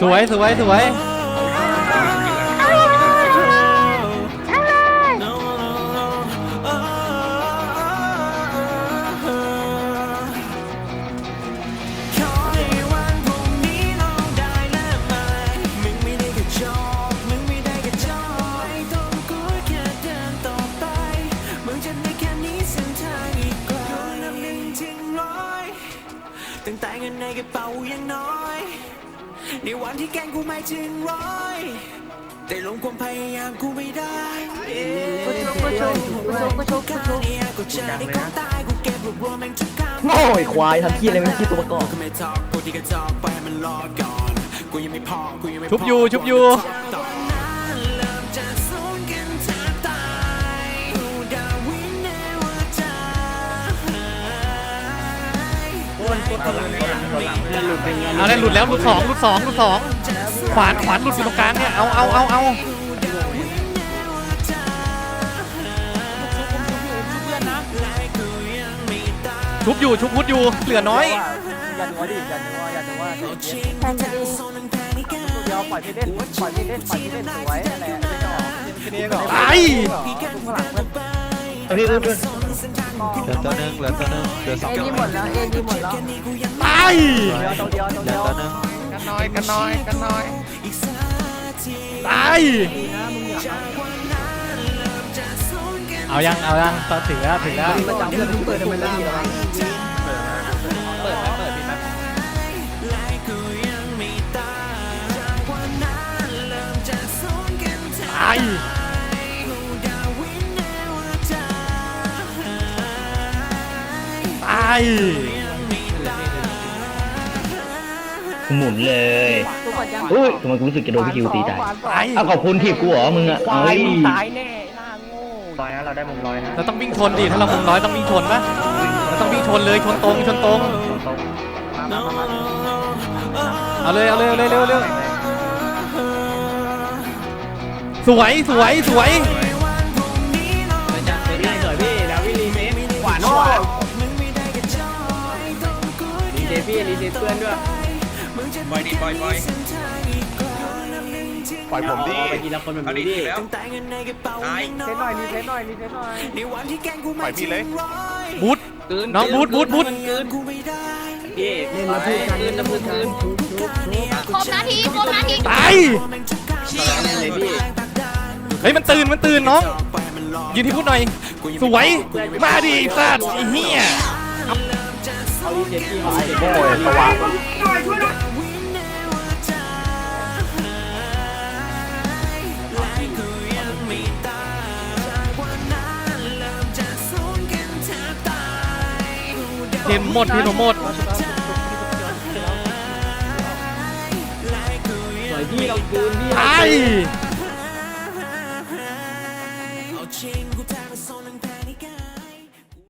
สวยสวยสวยขอให้วันพรุ่งนี้น้องได้และไหมมึงไม่ได้กระจอกมึงไม่ได้กระจอกไม่ต้องกลัวแค่เดินต่อไปมึงจะได้แค่นี้เส้นทางอีกไกลกูนับหนึ่งถึงร้อยตั้งแต่เงินในกระเป๋ายังน้อย ในวันที่แกล้งกูไม่ถึงร้อยแต่ลงความพยายามกูไม่ได้ก็ชกก็ชกก็ชกก็ชกก็ชกเนี่ยกูเจอในของตายกูเก็บรวบรวมแม่งทุกคำโง่ไอ้ควายทำขี้อะไรไม่คิดตัวประกอบก็ไม่ทอก เอาเลยหลุดแล้วหลุดสองหลุดสองหลุดสองขวานขวานหลุดอยู่ตรงกลางเนี่ยเอาเอาเอาเอาชุบอยู่ชุบพุดอยู่เหลือน้อยอย่าดูว่าดิอย่าดูว่าอย่าดูว่าเย็นแพนจะดีเดี๋ยวปล่อยพี่เล่นปล่อยพี่เล่นปล่อยพี่เล่นสวยนั่นแหละไม่ต้องตายข้างหลังมันเอาพี่เพื่อน เพื่อนเหลือตัวหนึงเหลือตัวหนึงเหลือสองเอ็นตัวดีหมดแล้วเอ็นดีหมดแล้วตายเดียวตัวเดียวตัวเหลืเดีอยวตัวหนึงกันน้อยกันน้อยกันน้อยตายเอายังเอายังตอนถึงแล้วถึงแล้วประจำเพื่อนเปิดทำไมล่ะดีหรอ หมุนเลยทุกคนยังอุ้ยทำไมกูรู้สึกจะโดนพี่คิวตีตายตายอ้าวขอบคุณทีบกูเหรอมึงอะควาเอ้ยยตายแน่หน้าโง่ร้อยนะเราได้มุมร้อยนะเราต้องวิ่งชนดิถ้าเรามุมน้อยต้องวิ่งชนปะเราต้องวิ่งชนเลยชนตรงชนตรงเอาเลยเอาเลยเอาเลยเร็วเร็วสวยสวยสวย รีเซฟี่รีเซเพื่อนด้วยปล่อยดิปล่อยปล่อยปล่อยผมดิไปทีละคนแบบเอาดินี้ดิแล้วแต่เงินในกระเป๋าตายเซตหน่อยรีเซตหน่อยรีเซตหน่อยในวันที่แกล้งกูปล่ไม่อยพี่ถึงเลยร้อยบูทน้องบูทบูทบูทกูไม่ได้พี่เล่นแล้วพูดกันเล่นแล้วพูดกันครบนาทีครบนาทีตายเลยพี่เฮ้ยมันตื่นมันตื่นน้องยืนที่พูดหน่อยสวยมาดิไอ้สัตว์ไอ้เหี้ย เอารีเซฟี่มาโง่ยสว่างเห็นหมดเห็นหมดสวยพี่เราคืนพี่ตายเ